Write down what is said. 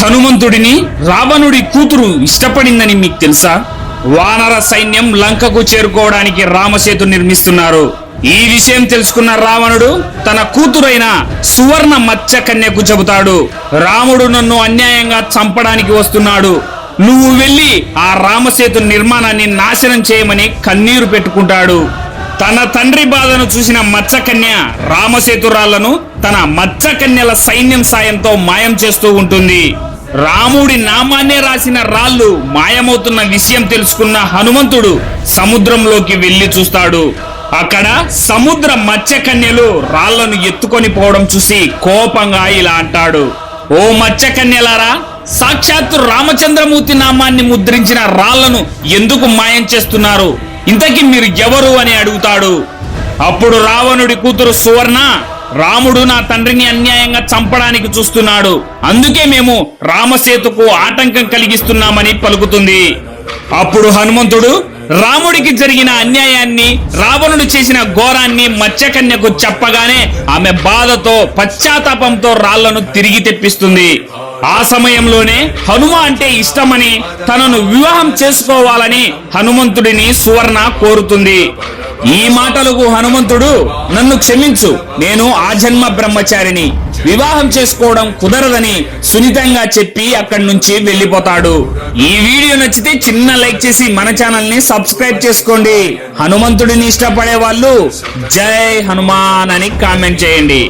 హనుమంతుడిని రావణుడి కూతురు ఇష్టపడిందని మీకు తెలుసా? వానర సైన్యం లంకకు చేరుకోవడానికి రామసేతు నిర్మిస్తున్నారు. ఈ విషయం తెలుసుకున్న రావణుడు తన కూతురైన సువర్ణ మత్స్య కన్యకు చెబుతాడు రాముడు నన్ను అన్యాయంగా చంపడానికి వస్తున్నాడు. నువ్వు వెళ్ళి ఆ రామసేతు నిర్మాణాన్ని నాశనం చేయమని కన్నీరు పెట్టుకుంటాడు. తన తండ్రి బాధను చూసిన మత్స్యకన్య రామసేతురాళ్ళను తన మత్స్యకన్యల సైన్యం సాయంతో మాయం చేస్తూ ఉంటుంది. రాముడి నామాన్నే రాసిన రాళ్ళు మాయమవుతున్న విషయం తెలుసుకున్న హనుమంతుడు సముద్రంలోకి వెళ్ళి చూస్తాడు. అక్కడ సముద్ర మత్స్యకన్యలు రాళ్ళను ఎత్తుకొని పోవడం చూసి కోపంగా ఇలా అంటాడు. ఓ మత్స్యకన్యలారా సాక్షాత్తు రామచంద్రమూర్తి నామాన్ని ముద్రించిన రాళ్ళను ఎందుకు మాయం చేస్తున్నారు? ఇంతకీ మీరు ఎవరు అని అడుగుతాడు. అప్పుడు రావణుడి కూతురు సువర్ణ రాముడు నా తండ్రిని అన్యాయంగా చంపడానికి చూస్తున్నాడు. అందుకే మేము రామసేతుకు ఆటంకం కలిగిస్తున్నామని పలుకుతుంది. అప్పుడు హనుమంతుడు రాముడికి జరిగిన అన్యాయాన్ని రావణుడు చేసిన ఘోరాన్ని మత్స్యకన్యకు చెప్పగానే ఆమె బాధతో పశ్చాత్తాపంతో రాళ్ళను తిరిగి తెప్పిస్తుంది. ఆ సమయంలోనే హనుమ అంటే ఇష్టమని తనను వివాహం చేసుకోవాలని హనుమంతుడిని సువర్ణ కోరుతుంది. ఈ మాటలకు హనుమంతుడు నన్ను క్షమించు నేను ఆ జన్మ బ్రహ్మచారిని. వివాహం చేసుకోవడం కుదరదని సున్నితంగా చెప్పి అక్కడి నుంచి వెళ్ళిపోతాడు. ఈ వీడియో నచ్చితే చిన్న లైక్ చేసి మన ఛానల్ని సబ్స్క్రైబ్ చేసుకోండి. హనుమంతుడిని ఇష్టపడే వాళ్ళు జై హనుమాన్ అని కామెంట్ చేయండి.